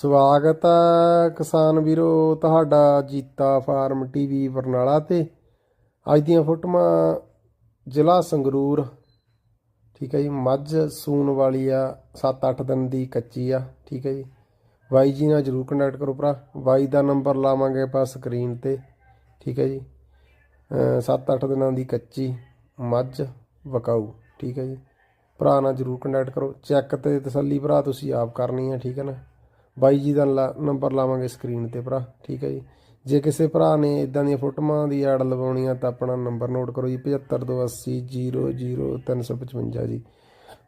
ਸਵਾਗਤ ਹੈ ਕਿਸਾਨ ਵੀਰੋ, ਤੁਹਾਡਾ ਜੀਤਾ ਫਾਰਮ ਟੀਵੀ ਬਰਨਾਲਾ ਤੇ। ਅੱਜ ਦੀਆਂ ਫੋਟੋਆਂ ਜ਼ਿਲ੍ਹਾ ਸੰਗਰੂਰ, ਠੀਕ ਹੈ ਜੀ, ਮੱਝ ਸੂਣ ਵਾਲੀ ਆ 7-8 ਦਿਨ ਦੀ ਕੱਚੀ ਆ, ਠੀਕ ਹੈ ਜੀ। ਬਾਈ ਜੀ ਨਾਲ ਜਰੂਰ ਕੰਟੈਕਟ ਕਰੋ ਭਰਾ, ਬਾਈ ਦਾ ਨੰਬਰ ਲਾਵਾਂਗੇ ਆਪਾਂ ਸਕਰੀਨ ਤੇ, ਠੀਕ ਹੈ ਜੀ। 7-8 ਦਿਨਾਂ ਦੀ ਕੱਚੀ ਮੱਝ ਵਕਾਊ, ਠੀਕ ਹੈ ਜੀ। ਭਰਾ ਨਾਲ ਜਰੂਰ ਕੰਟੈਕਟ ਕਰੋ, ਚੈੱਕ ਤੇ ਤਸੱਲੀ ਭਰਾ, ਤੁਸੀਂ ਆਪ ਕਰਨੀ ਹੈ, ਠੀਕ ਹੈ ਨਾ। ਬਾਈ ਜੀ ਦਾ ਲਾ- ਨੰਬਰ ਲਾਵਾਂਗੇ ਸਕਰੀਨ ਤੇ ਭਰਾ, ਠੀਕ ਹੈ ਜੀ। ਜੇ ਕਿਸੇ ਭਰਾ ਨੇ ਇਦਾਂ ਦੀਆਂ ਫੋਟੋਆਂ ਦੀ ਐਡ ਲਵਾਉਣੀ ਆ ਤਾਂ ਆਪਣਾ ਨੰਬਰ ਨੋਟ ਕਰੋ ਜੀ 7528000355 ਜੀ।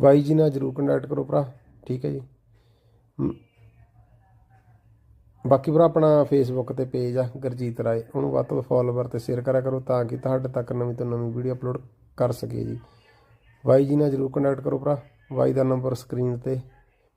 ਬਾਈ ਜੀ ਨਾਲ ਜਰੂਰ ਕੰਟੈਕਟ ਕਰੋ ਭਰਾ, ਠੀਕ ਹੈ ਜੀ। ਬਾਕੀ ਭਰਾ ਆਪਣਾ ਫੇਸਬੁੱਕ ਤੇ ਪੇਜ ਆ, ਗੁਰਜੀਤ ਰਾਏ, ਉਹਨੂੰ ਵੱਧ ਤੋਂ ਵੱਧ ਫੋਲੋਵਰ ਤੇ ਸ਼ੇਅਰ ਕਰਿਆ ਕਰੋ ਤਾਂ ਕਿ ਤੁਹਾਡੇ ਤੱਕ ਨਵੀਂ ਤੋਂ ਨਵੀਂ ਵੀਡੀਓ ਅਪਲੋਡ ਕਰ ਸਕੀਏ ਜੀ। ਬਾਈ ਜੀ ਨਾਲ ਜਰੂਰ ਕੰਟੈਕਟ ਕਰੋ ਭਰਾ, ਬਾਈ ਦਾ ਨੰਬਰ ਸਕਰੀਨ ਤੇ